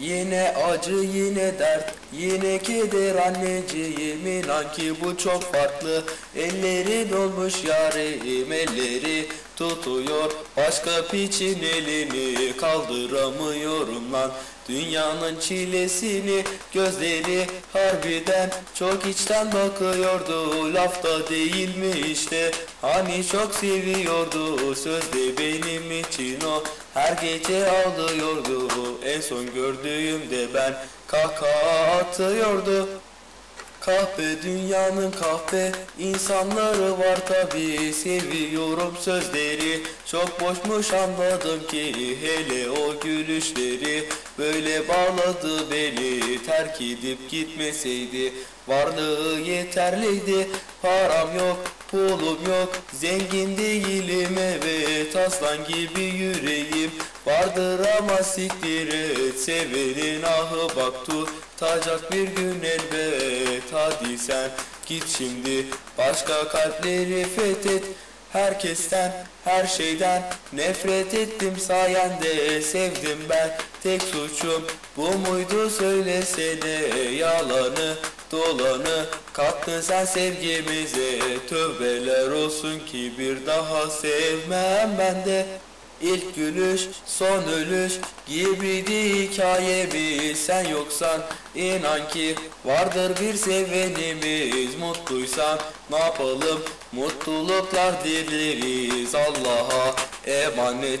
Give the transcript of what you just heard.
Yine acı yine dert Yine keder anneciğim. İnan ki bu çok farklı. Ellerin olmuş yarim elleri tutuyor. Başka piçin elini kaldıramıyorum lan. Dünyanın çilesini gözleri harbiden çok içten bakıyordu. Lafta değil mi işte hani çok seviyordu. Sözde benim için o her gece ağlıyordu. En son gördüğümde ben kahkaha atıyordu. Kahpe dünyanın kahpe insanları var tabi Seviyorum sözleri. Çok boşmuş anladım ki Hele o gülüşleri. Böyle bağladı beni Terk edip gitmeseydi. Varlığı yeterliydi Param yok pulum yok. Zengin değilim evet Aslan gibi yüreğim. Vardır ama siktir et Sevenin ahı bak tutacak bir gün elbet Hadi sen git şimdi. Başka kalpleri fethet Herkesten, her şeyden. Nefret ettim sayende Sevdim ben, tek suçum. Bu muydu söylesene Yalanı, dolanı kattın sen sevgimize. Tövbeler olsun ki bir daha sevmem ben de. İlk gülüş, son ölüş gibiydi hikayemiz. Sen yoksan inan ki vardır bir sevenimiz. Mutluysan ne yapalım? Mutluluklar dileriz. Allah'a emanet